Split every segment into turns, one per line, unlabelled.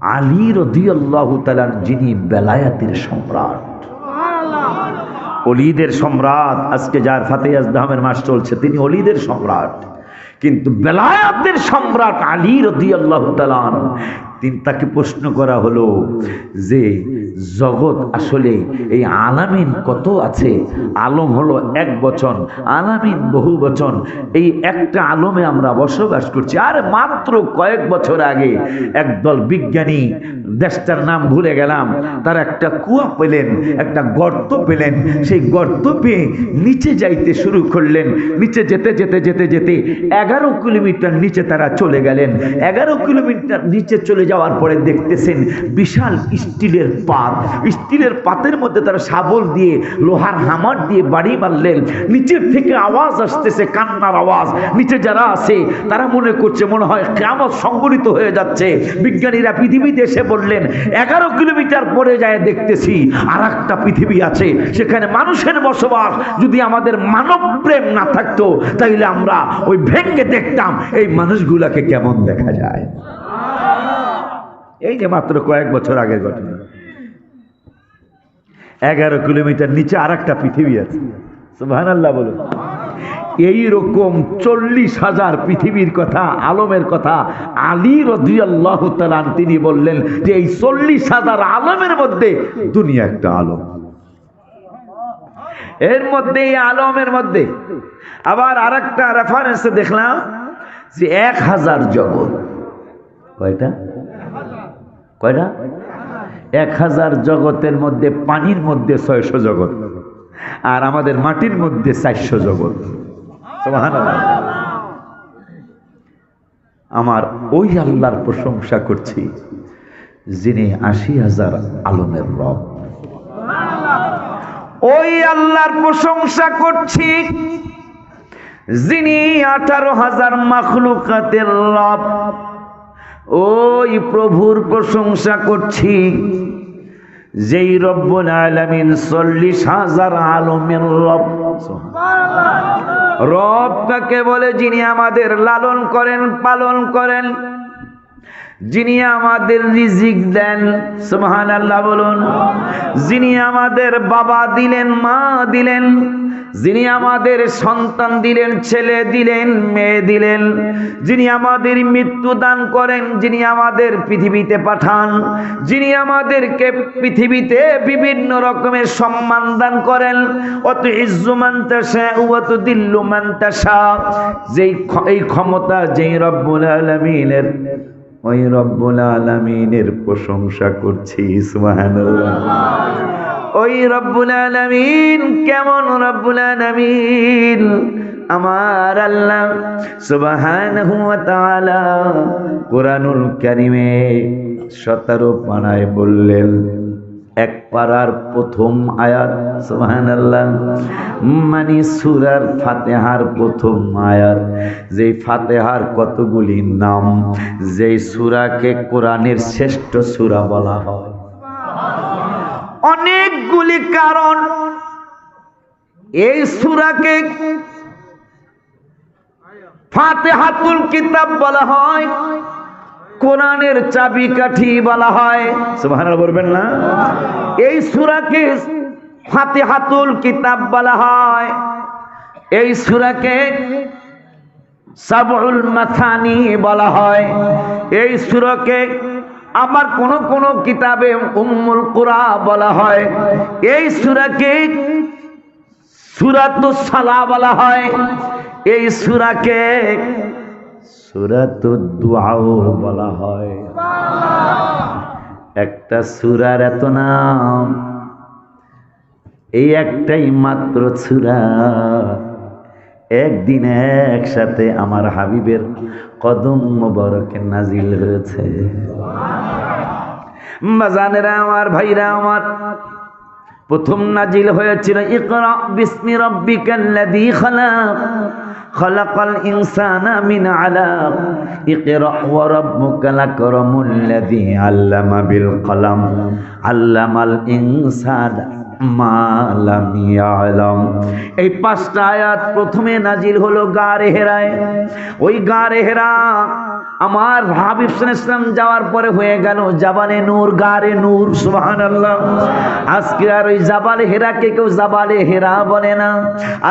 আলী রদিয়াল্লাহু তাআলার যিনি বেলায়াতের সম্রাট। অলিদের সম্রাট, আজকে যার ফাতে আজদামের মাস চলছে, তিনি অলিদের সম্রাট। কিন্তু বেলায়াতের সম্রাট আলী রদিয়াল্লাহু তাআলা তাকে প্রশ্ন করা হলো যে, জগৎ আসলে এই আলামিন কত আছে? আলম হলো এক বচন, আলামিন বহু বচন। এই একটা আলমে আমরা বসবাস করছি। আর মাত্র কয়েক বছর আগে একদল বিজ্ঞানী দেশটার নাম ভুলে গেলাম, তার একটা কুয়া পেলেন, একটা গর্ত পেলেন। সেই গর্ত পেয়ে নিচে যাইতে শুরু করলেন। নিচে যেতে যেতে যেতে যেতে এগারো কিলোমিটার নিচে তারা চলে গেলেন। এগারো কিলোমিটার নিচে চলে যাওয়ার পরে দেখতেছেন বিশাল স্টিলের পাত। স্টিলের পাতের মধ্যে তারা শাবল দিয়ে, লোহার হামার দিয়ে বাড়ি মারলেন নিচের থেকে আওয়াজ আসতেছে, কান্নার আওয়াজ। নিচে যারা আছে, তারা মনে করছে মনে হয় কেমন সংগঠিত হয়ে যাচ্ছে। বিজ্ঞানীরা পৃথিবীতে এসে বললেন, এগারো কিলোমিটার পরে যায় দেখতেছি আর একটা পৃথিবী আছে। সেখানে মানুষের বসবাস। যদি আমাদের মানব প্রেম না থাকতো, তাইলে আমরা ওই ভেঙ্গে দেখতাম এই মানুষগুলাকে কেমন দেখা যায়? এই যে মাত্র কয়েক বছর আগের ঘটনা। এগারো কিলোমিটার নিচে আর একটা পৃথিবী আছে। সুবহান আল্লাহ বলুন। এইরকম চল্লিশ হাজার পৃথিবীর কথা, আলমের কথা, আলী রদিয়াল্লাহ তালান তিনি বললেন যে এই চল্লিশ হাজার আলমের মধ্যে দুনিয়া একটা আলম। এর মধ্যে, এই আলমের মধ্যে। আবার আর একটা রেফারেন্সে দেখলাম যে এক হাজার জগৎ। কয়টা? কয়টা এক হাজার জগতের মধ্যে পানির মধ্যে ছয়শো জগৎ আর আমাদের মাটির মধ্যে চারশো জগৎ। আমার ওই আল্লাহর প্রশংসা করছি যিনি আশি হাজার আলমের রব। ওই আল্লাহর প্রশংসা করছি যিনি আঠারো হাজার মাখলুকাতের রব। ওই প্রভুর প্রশংসা করছি যেই রব্বুল আলামিন চল্লিশ হাজার আলমের রব। রব কাকে বলে যিনি আমাদের লালন করেন পালন করেন। যিনি আমাদের রিজিক দেন সুবহান আল্লাহ বলুন। যিনি আমাদের বাবা দিলেন, মা দিলেন, যিনি আমাদের সন্তান দিলেন, ছেলে দিলেন, মেয়ে দিলেন, যিনি আমাদের মৃত্যু দান করেন, যিনি আমাদের পৃথিবীতে পাঠান, যিনি আমাদেরকে পৃথিবীতে বিভিন্ন রকমের সম্মান দান করেন অত ইজ্জুমান্তাসা অত দিল্লুমান্তাসা যেই এই ক্ষমতা যেই রব্বুল আলমিনের ওই রব্বুল আলমিনের প্রশংসা করছি ওই রব্বুল আলমিন, কেমন রব্বুল আলমিন? আমার আল্লাহ সুবাহান কোরআনুল কারিমে সতেরো পাড়ায় বললেন এক পাড়ার প্রথম আয়াত, সুবহানাল্লাহ। মানে সুরার ফাতেহার প্রথম আয়াত। যেই ফাতেহার কতগুলি নাম, যেই সূরাকে কোরআনের শ্রেষ্ঠ সূরা বলা হয়। অনেকগুলি কারণ। এই সুরাকে ফাতেহাতুল কিতাব বলা হয়। কোরআনের চাবিকাঠি বলা হয়। বলবেন না। এই সুরাকে ফাতেহাতুল কিতাব বলা হয়। এই সুরাকে সাবউল মাথানি বলা হয়। এই সুরকে আমার কোন কোন কিতাবে উম্মুল কুরা বলা হয়। এই সুরাকে সুরাতুস সালা বলা হয়। এই সুরাকে সুরাতুদ দুআও বলা হয়। একটা সুরার এত নাম, এই একটাই মাত্র সুরা। একদিন একসাথে আমার হাবিবের কদম মোবারকে নাজিল হয়েছে। বাজানেরা, আমার ভাইরা, আমার প্রথম নাজিল হয়েছিল, ইকরা বিসমি রাব্বিকাল্লাযী খালাক, খলাকাল ইনসানা মিন আলাক, ইকরা ওয়া রাব্বুকাল আকরামুল লাযী আল্লামা বিল কলম, আল্লামাল ইনসানা মা লাম ইয়ালাম। এই পাঁচটা আয়াত প্রথমে নাজিল হলো গারে হেরায়। ওই গারে হেরা আমার হাবিব ইসলাম যাওয়ার পরে হয়ে গেল জাবালে নূর, গারে নূর সুবহান আল্লাহ আজকে আর ওই জাবালে হেরাকে কেউ জাবালে হেরা বলে না।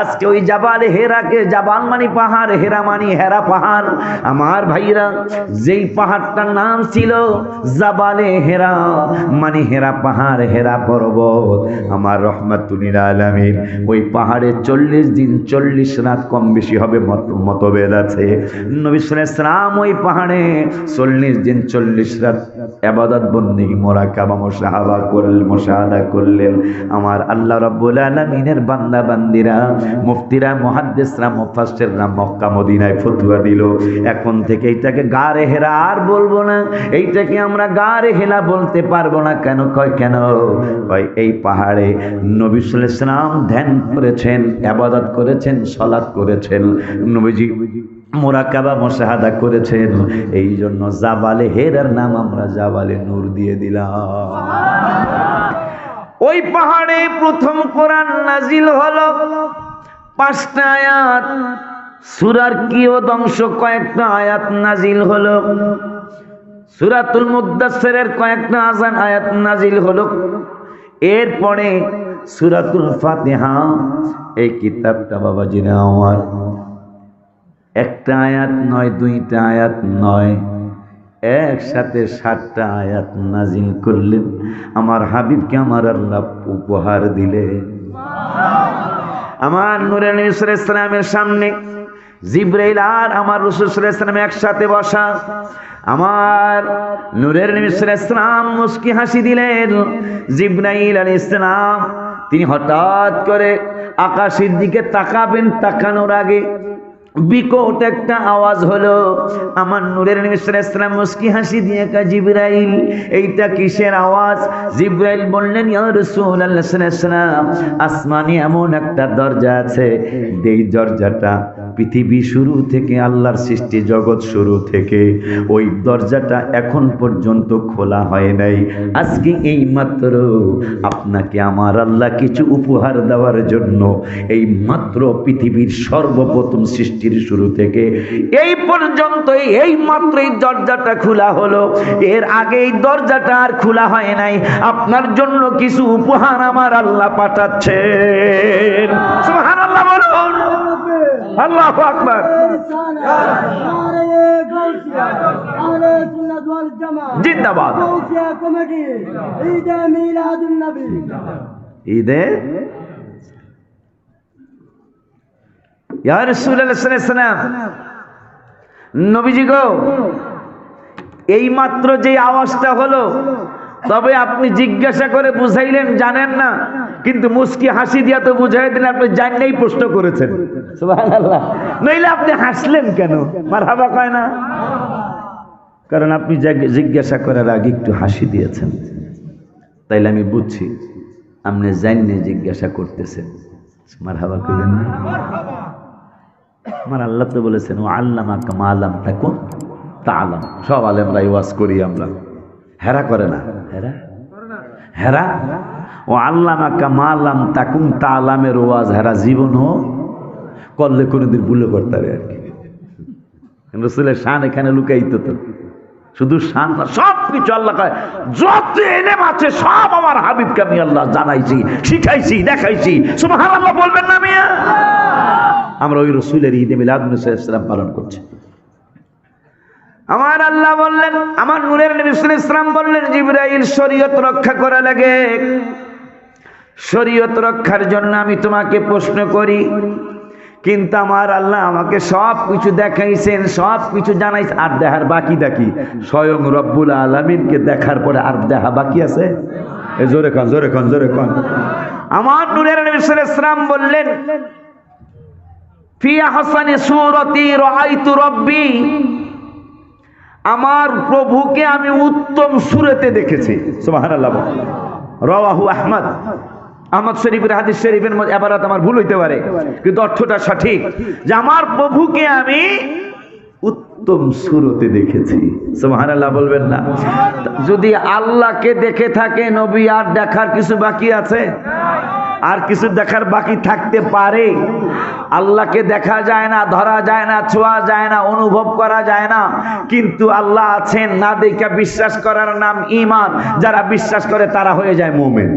আজকে ওই জাবালে হেরাকে জাবাল মানি পাহাড়, হেরা মানি হেরা পাহাড়। আমার ভাইরা, যেই পাহাড়টার নাম ছিল জাবালে হেরা মানে হেরা পাহাড়, হেরা পর্বত। আমার রহমাতুল্লিল আলামিন, ওই পাহাড়ে চল্লিশ দিন চল্লিশ রাত কম বেশি হবে মত, মতভেদ আছে। নবী সালাম ওই পাহাড়ে চল্লিশ দিন, চল্লিশ রাত আবাদত বন্দি মোরা কাবা মোশাহাবা করলেন মোশাহাদা করলেন। আমার আল্লাহ রাব্বুল আলামিনের বান্দা বান্দিরা, মুফতিরা, মুহাদ্দিসরা, মুফাসসিররা মক্কা, মদিনায় ফতোয়া দিল। এখন থেকে এইটাকে গারে হেরা আর বলব না। এইটাকে আমরা গারে হেলা বলতে পারব না। কেন? কয় কেন? কয় এই পাহাড়ে নবী সাল্লাল্লাহু আলাইহি সাল্লাম ধ্যান করেছেন, আবাদত করেছেন, সালাত করেছেন। নবীজি মোরাকাবা মোশাহাদা করেছেন। এই জন্য জাবালে হেরার নাম আমরা জাবালে নূর দিয়ে দিলাম। ওই পাহাড়ে প্রথম কোরআন নাজিল হলো। পাঁচটা আয়াত। সুরার কিয়দংশ কয়েকটা আয়াত নাজিল হলো। সুরাতুল মুদাসসিরের কয়েকটা আজান আয়াত নাজিল হলো। এরপরে সুরাতুল ফাতেহা এই কিতাবটা বাবাজিরা আমার একটা আয়াত নয়, দুইটা আয়াত নয়। একসাথে সাতটা আয়াত নাজিল করলেন। আমার হাবিবকে আমার আল্লাহ উপহার দিলে। আমার নুরেন ইসলামের সামনে জিব্রাইল আর আমার রসুল ইসলাম একসাথে বসা। আমার নূরের ইসলাম মুস্কি হাসি দিলেন। জিব্রাইল আলী ইসলাম তিনি হঠাৎ করে আকাশের দিকে তাকাবেন, তাকানোর আগে বিকট একটা আওয়াজ হলো। আমার নূরের ইসলাম মুস্কি হাসি দিয়ে কা জিব্রাইল, এইটা কিসের আওয়াজ? জিব্রাইল বললেন, ইয়া আসমানে এমন একটা দরজা আছে এই দরজাটা পৃথিবী শুরু থেকে আল্লাহর সৃষ্টি জগৎ শুরু থেকে ওই দরজাটা এখন পর্যন্ত খোলা হয় নাই। আজকে এই মাত্র আপনাকে আমার আল্লাহ কিছু উপহার দেওয়ার জন্য এই মাত্র পৃথিবীর সর্বপ্রথম সৃষ্টির শুরু থেকে এই পর্যন্ত এই মাত্র এই দরজাটা খোলা হলো। এর আগে এই দরজাটা আর খোলা হয় নাই। আপনার জন্য কিছু উপহার আমার আল্লাহ পাঠাচ্ছেন। আল্লাহু জিন্দাবাদ। ঈদে? নবীজি গো এই মাত্র যে আওয়াজটা হলো, তবে আপনি জিজ্ঞাসা করে বুঝাইলেন, জানেন না? কিন্তু মুস্কি হাসি দিয়া তো বুঝাই দিলেন আপনি জানলেই প্রশ্ন করেছেন। নইলে আপনি হাসলেন কেন? মারহাবা কয় না? কারণ আপনি জিজ্ঞাসা করার আগে একটু হাসি দিয়েছেন। তাইলে আমি বুঝছি, আপনি জাননে জিজ্ঞাসা করতেছেন। মারহাবা করবেন না? আমার আল্লাহ তো বলেছেন, ও আল্লাহ কামা আল্লাম থাকুন তা আলাম সব আলেমরা ওয়াজ করি আমরা। হেরা করে না? হেরা? হেরা? ও আল্লাহ কামা আল্লাম তাকুম তা আলামের ওয়াজ, হেরা জীবনও করলে কোনোদিন ভুলে করতে আর কি। রসুলের শান এখানে লুকাইতো তো। শুধু শান না সব কিছু আল্লাহ কয়, যত এলেম আছে সব আমার হাবিবকে আমি আল্লাহ জানাইছি, শিখাইছি, দেখাইছি। সুবহান আল্লাহ বলবেন না মিয়া? আমরা ওই রসুলের ঈদে মিলাদুলাম পালন করছি। আমার আল্লাহ বললেন, আমার নূরের নবী ইসলাম বললেন, জিব্রাইল শরীয়ত রক্ষা করা লাগে। শরীয়ত রক্ষার জন্য আমি তোমাকে প্রশ্ন করি। কিন্তু আমার আল্লাহ আমাকে সব কিছু দেখাইছেন, সব কিছু জানাইছে, আর দেখার বাকি দেখি স্বয়ং রব্বুল আলমিনকে দেখার পরে আর দেখা বাকি আছে? জোরে কন জোরে কন জোরে কন। আমার নূরের ইসলাম বললেন ফি হাসানি সুরতি রাআইতু রব্বি, আমার প্রভুকে আমি উত্তম সুরেতে দেখেছি। সুবহানাল্লাহ রাওয়াহু আহমদ। আহমদ শরীফের হাদিস শরীফের মধ্যে এবারত আমার ভুল হইতে পারে কিন্তু অর্থটা সঠিক। যে আমার প্রভুকে আমি উত্তম সুরতে দেখেছি। সুবহানাল্লাহ বলবেন না। যদি আল্লাহকে দেখে থাকে নবী আর দেখার কিছু বাকি আছে? আর কিছু দেখার বাকি থাকতে পারে? আল্লাহকে দেখা যায় না ধরা যায় না ছোঁয়া যায় না অনুভব করা যায় না। কিন্তু আল্লাহ আছেন না দেখা বিশ্বাস করার নাম ইমান যারা বিশ্বাস করে তারা হয়ে যায় মোমেন।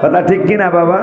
কথা ঠিক কিনা বাবা?